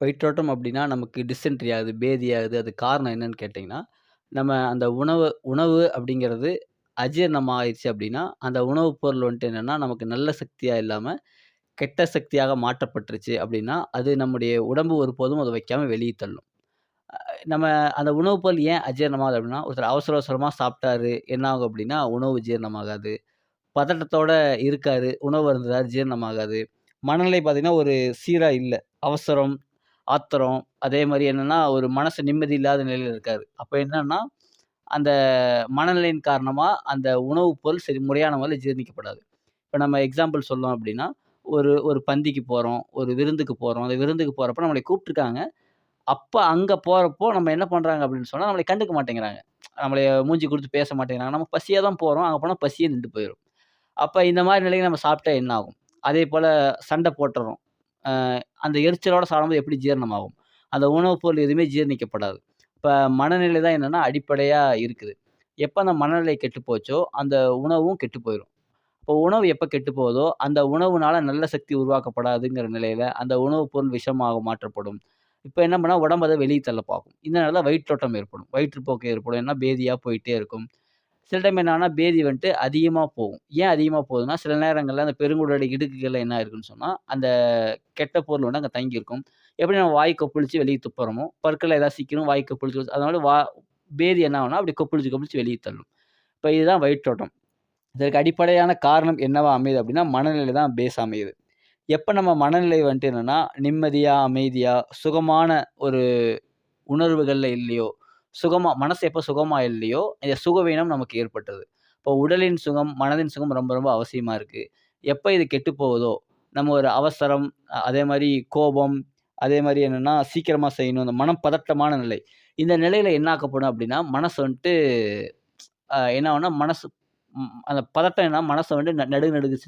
வயிற்றோட்டம் அப்படின்னா நமக்கு டிசென்ட்ரி ஆகுது, பேதி ஆகுது. அதுக்கு காரணம் என்னன்னு கேட்டிங்கன்னா நம்ம அந்த உணவு உணவு அப்படிங்கிறது அஜீரணமாக ஆயிடுச்சு அப்படின்னா, அந்த உணவுப் பொருள் வந்துட்டு என்னென்னா நமக்கு நல்ல சக்தியாக இல்லாமல் கெட்ட சக்தியாக மாற்றப்பட்டுருச்சு அப்படின்னா, அது நம்முடைய உடம்பு ஒருபோதும் அதை வைக்காமல் வெளியே தள்ளும். நம்ம அந்த உணவு பொருள் ஏன் அஜீரணமாகுது அப்படின்னா, ஒருத்தர் அவசர அவசரமாக சாப்பிட்டாரு, என்ன ஆகும் அப்படின்னா, உணவு ஜீரணமாகாது. பதட்டத்தோட இருக்காரு, உணவு அருந்துறாரு, ஜீரணமாகாது. மனநிலை பார்த்திங்கன்னா ஒரு சீராக இல்லை அவசரம், ஆத்திரம், அதே மாதிரி என்னென்னா ஒரு மனசு நிம்மதி இல்லாத நிலையில் இருக்கார் அப்போ என்னென்னா அந்த மனநிலையின் காரணமாக அந்த உணவுப் பொருள் சரி முறையான முறையில் ஜீரணிக்கப்படாது. இப்போ நம்ம எக்ஸாம்பிள் சொல்லோம் அப்படின்னா, ஒரு ஒரு பந்திக்கு போகிறோம் ஒரு விருந்துக்கு போகிறோம் அந்த விருந்துக்கு போகிறப்ப நம்மளை கூப்பிட்ருக்காங்க அப்போ அங்கே போகிறப்போ நம்ம என்ன பண்ணுறாங்க அப்படின்னு சொன்னால் நம்மளை கண்டுக்க மாட்டேங்கிறாங்க. நம்மளை மூஞ்சி கொடுத்து பேச மாட்டேங்கிறாங்க. நம்ம பசியாக தான் போகிறோம் அங்கே போனால் பசியே நின்று போயிடும் அப்போ இந்த மாதிரி நிலைக்கு நம்ம சாப்பிட்டா என்ன ஆகும்? அதே போல் சண்டை போட்டுறோம் அந்த எரிச்சலோட சாப்பிடும்போது எப்படி ஜீரணமாகும்? அந்த உணவுப் பொருள் எதுவுமே ஜீரணிக்கப்படாது. இப்போ மனநிலை தான் என்னென்னா அடிப்படையாக இருக்குது. எப்போ அந்த மனநிலை கெட்டு போச்சோ, அந்த உணவும் கெட்டு போயிடும் இப்போ உணவு எப்போ கெட்டு போகுதோ, அந்த உணவுனால நல்ல சக்தி உருவாக்கப்படாதுங்கிற நிலையில் அந்த உணவுப் பொருள் விஷமாக மாற்றப்படும். இப்போ என்ன பண்ணால் உடம்பு அதை வெளியே தள்ள பார்க்கும். இதனால வயிற்றோட்டம் ஏற்படும். வயிற்றுப்போக்கு ஏற்படும். ஏன்னா பேதியாக போயிட்டே இருக்கும். சில டைம் என்னன்னா பேதி வந்துட்டு அதிகமாக போகும். ஏன் அதிகமாக போகுதுன்னா, சில நேரங்களில் அந்த பெருங்குடல் இடுக்குகளில் என்ன இருக்குன்னு சொன்னால் அந்த கெட்ட பொருள் வந்து அங்கே தங்கியிருக்கும். எப்படி நம்ம வாய் கொப்பளிச்சு வெளியே துப்புறோமோ, பற்களை ஏதாவது சீக்கிரம் வாய் கொப்பளிச்சு அதனால வா பேதி என்ன ஆகும்னா, அப்படி கொப்பளிச்சு கொப்பளிச்சு வெளியே தள்ளும். இப்போ இதுதான் வயிற்றோட்டம். இதற்கு அடிப்படையான காரணம் என்னவா அமையுது அப்படின்னா, மனநிலை தான் பேஸ் அமையுது. எப்போ நம்ம மனநிலை வந்துட்டு என்னென்னா நிம்மதியாக அமைதியாக சுகமான ஒரு உணர்வுகளில் இல்லையோ, சுகமாக மனசு எப்போ சுகமாக இல்லையோ, இந்த சுகவீனம் நமக்கு ஏற்பட்டது இப்போ உடலின் சுகம், மனதின் சுகம் ரொம்ப ரொம்ப அவசியமாக இருக்குது எப்போ இது கெட்டு போகுதோ, நம்ம ஒரு அவசரம், அதே மாதிரி கோபம், அதே மாதிரி என்னென்னா சீக்கிரமாக செய்யணும். இந்த மனம் பதட்டமான நிலை. இந்த நிலையில் என்ன ஆக்கப்படும் அப்படின்னா, மனசு வந்துட்டு என்ன ஆகும்னா, மனசு அந்த பதட்டம் என்ன மனசை வந்துட்டு ந நடுகு நடுங்க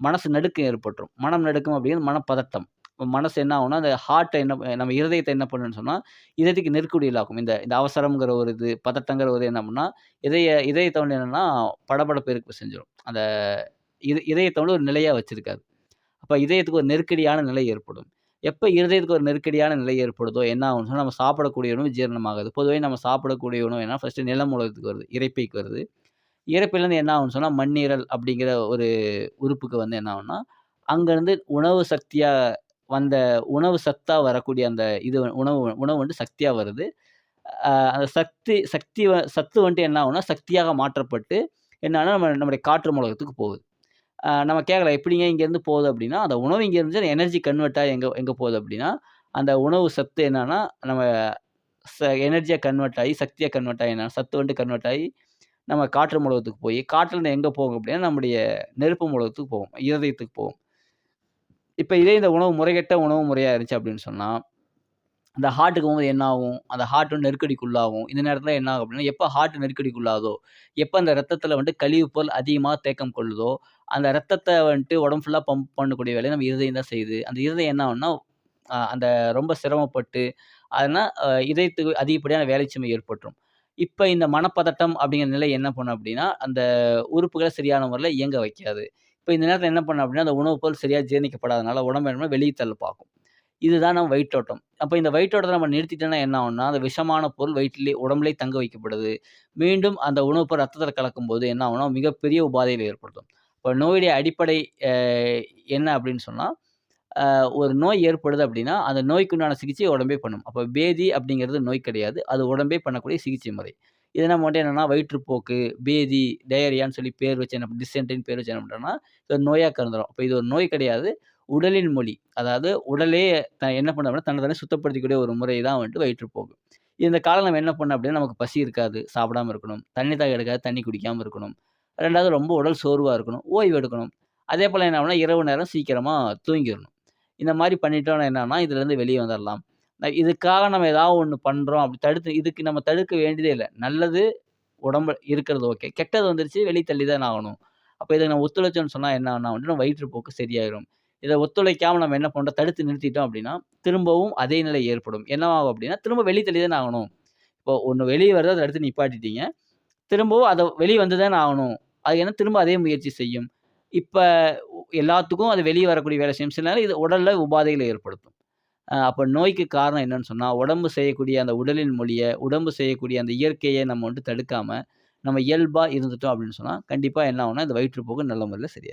மனசு நடுக்கம் ஏற்பட்டுரும். மனம் நடுக்கம் அப்படிங்கிறது மனப்பதட்டம். மனசு என்ன ஆகும்னா, அந்த ஹார்ட்டை என்ன நம்ம இருதயத்தை என்ன பண்ணுன்னு சொன்னால் இதயத்துக்கு நெருக்கடியுள்ளாக்கும். இந்த இந்த அவசரம்ங்கிற ஒரு இது, பதட்டங்கிற ஒரு என்ன பண்ணும்னா, இதய இதயத்த வந்து என்னன்னா படபடப்பு இருக்கு செஞ்சிடும் அந்த இது இதயத்த வந்து ஒரு நிலையாக வச்சுருக்காது அப்போ இதயத்துக்கு ஒரு நெருக்கடியான நிலை ஏற்படும். எப்போ இருதயத்துக்கு ஒரு நெருக்கடியான நிலை ஏற்படுதோ, என்ன ஆகும்னு சொன்னால் நம்ம சாப்பிடக்கூடிய உணவு ஜீரணமாகாது. பொதுவாக நம்ம சாப்பிடக்கூடிய உணவு என்ன ஃபஸ்ட்டு நிலம் உலகத்துக்கு வருது. இறைப்பைக்கு வருது. இறப்பிலேருந்து என்ன ஆகும்னு சொன்னால் மண்ணீரல் அப்படிங்கிற ஒரு உறுப்புக்கு வந்து என்ன ஆகும்னா, அங்கேருந்து உணவு சக்தியாக வந்த உணவு சத்தாக வரக்கூடிய அந்த இது உணவு உணவு வந்து சக்தியாக வருது. அந்த சக்தி சக்தி வ சத்து வந்துட்டு என்ன ஆகும்னா, சக்தியாக மாற்றப்பட்டு என்னன்னா, நம்ம நம்முடைய காற்று மூலகத்துக்கு போகுது. நம்ம கேட்கலாம் எப்படிங்க இங்கேருந்து போகுது அப்படின்னா, அந்த உணவு இங்கே இருந்துச்சு எனர்ஜி கன்வெர்ட் ஆகி எங்கே எங்கே போகுது அப்படின்னா, அந்த உணவு சத்து என்னன்னா, நம்ம ச எனர்ஜியாக கன்வெர்ட் ஆகி, சக்தியாக கன்வெர்ட் ஆகி என்ன சத்து வந்துட்டு கன்வெர்ட் ஆகி, நம்ம காற்று மூலகத்துக்கு போய், காற்றுலேருந்து எங்கே போகும் அப்படின்னா, நம்முடைய நெருப்பு மூலகத்துக்கு போகும். இருதயத்துக்கு போகும். இப்போ இதே இந்த உணவு முறைகெட்ட உணவு முறையாக இருந்துச்சு அப்படின்னு சொன்னால் அந்த ஹார்ட்டுக்கு போகும்போது என்ன ஆகும்? அந்த ஹார்ட் வந்து நெருக்கடிக்குள்ளாகும். இந்த நேரத்தில் என்ன ஆகும் அப்படின்னா, எப்போ ஹார்ட் நெருக்கடிக்குள்ளாதோ எப்போ அந்த ரத்தத்தில் வந்துட்டு கழிவு பொருள் அதிகமாக தேக்கம் கொள்ளுதோ, அந்த ரத்தத்தை வந்துட்டு உடம்பு ஃபுல்லாக பம்ப் பண்ணக்கூடிய வேலையை நம்ம இருதயம் தான் செய்யுது. அந்த இருதயம் என்ன ஆகும்னா, அந்த ரொம்ப சிரமப்பட்டு, அதனால் இதயத்துக்கு அதிகப்படியான வேலைச்சுமை ஏற்பட்டுரும். இப்போ இந்த மனப்பதட்டம் அப்படிங்கிற நிலை என்ன பண்ணும் அப்படின்னா, அந்த உறுப்புகளை சரியான முறையில் இயங்க வைக்காது. இப்போ இந்த நேரத்தில் என்ன பண்ண அப்படின்னா, அந்த உணவு பொருள் சரியாக ஜீரணிக்கப்படாதனால உடம்பு என்ன வெளியே தள்ள பார்க்கும். இதுதான் நம்ம வயிற்றோட்டம். அப்போ இந்த வயிற்றோட்டத்த நம்ம நிறுத்திட்டோம்னா என்ன ஆகும்னா, அந்த விஷமான பொருள் வயிற்றிலே உடம்புலேயே தங்க வைக்கப்படுது. மீண்டும் அந்த உணவு பொருள் ரத்தத்தில் கலக்கும்போது என்ன ஆகும்னா, மிகப்பெரிய உபாதையில் ஏற்படுத்தும். இப்போ நோயுடைய அடிப்படை என்ன அப்படின்னு சொன்னால் ஒரு நோய் ஏற்படுது அப்படின்னா, அந்த நோய்க்குண்டான சிகிச்சை உடம்பே பண்ணும். அப்போ பேதி அப்படிங்கிறது நோய் கிடையாது. அது உடம்பே பண்ணக்கூடிய சிகிச்சை முறை. இத நம்ம வந்துட்டு வயிற்றுப்போக்கு, பேதி, டயரியான்னு சொல்லி பேர் வச்சு என்ன டிசென்ட்ரின்னு பேர் வச்சு என்ன பண்றோம்னா, இது ஒரு நோயாக கருதுறோம். இப்போ இது ஒரு நோய் கிடையாது. உடலின் மொழி. அதாவது உடலே த என்ன பண்ண அப்படின்னா, தன்னை தானே சுத்தப்படுத்திக்கக்கூடிய ஒரு முறை தான் வந்துட்டு வயிற்றுப்போக்கு. இந்த காலம் நம்ம என்ன பண்ணோம் அப்படின்னா, நமக்கு பசி இருக்காது, சாப்பிடாம இருக்கணும். தண்ணி தாக எடுக்காது, தண்ணி குடிக்காமல் இருக்கணும். ரெண்டாவது ரொம்ப உடல் சோர்வாக இருக்கணும், ஓய்வு எடுக்கணும். அதே போல் என்ன ஆகும்னா, இரவு நேரம் சீக்கிரமாக தூங்கிடணும் இந்த மாதிரி பண்ணிட்டோம்னா என்னன்னா, இதுலேருந்து வெளியே வந்துடலாம் இதுக்காக நம்ம ஏதாவது ஒன்று பண்ணுறோம் அப்படி தடுத்து இதுக்கு நம்ம தடுக்க வேண்டியதே இல்லை நல்லது உடம்பு இருக்கிறது ஓகே. கெட்டது வந்துருச்சு வெளியே தள்ளி தான் ஆகணும். அப்போ இதை நம்ம ஒத்துழைச்சோன்னு சொன்னால் என்ன ஆகணும் அப்படின்னா வயிற்றுப்போக்கு சரியாயிடும் இதை ஒத்துழைக்காமல் நம்ம என்ன பண்ணுறோம் தடுத்து நிறுத்திட்டோம் அப்படின்னா, திரும்பவும் அதே நிலை ஏற்படும். என்னவாகும் அப்படின்னா, திரும்ப வெளியே தள்ளி தானே ஆகணும். இப்போ ஒன்று வெளியே வருது அதை எடுத்து நிப்பாட்டிட்டீங்க. திரும்பவும் அதை வெளியே வந்து தானே ஆகணும். அது என்ன திரும்ப அதே முயற்சி செய்யும். இப்போ எல்லாத்துக்கும் அது வெளியே வரக்கூடிய வேலை செய்யும். சில நேரம் இது உடலில் உபாதைகளை ஏற்படுத்தும். அப்போ நோய்க்கு காரணம் என்னன்னு சொன்னால் உடம்பு செய்யக்கூடிய அந்த உடலின் மொழியை உடம்பு செய்யக்கூடிய அந்த இயற்கையை நம்ம வந்துட்டு தடுக்காமல் நம்ம இயல்பாக இருந்துட்டோம் அப்படின்னு சொன்னால் கண்டிப்பாக என்ன ஆகும்னா, இந்த வயிற்றுப்போக்கு நல்ல முறையில் சரியாக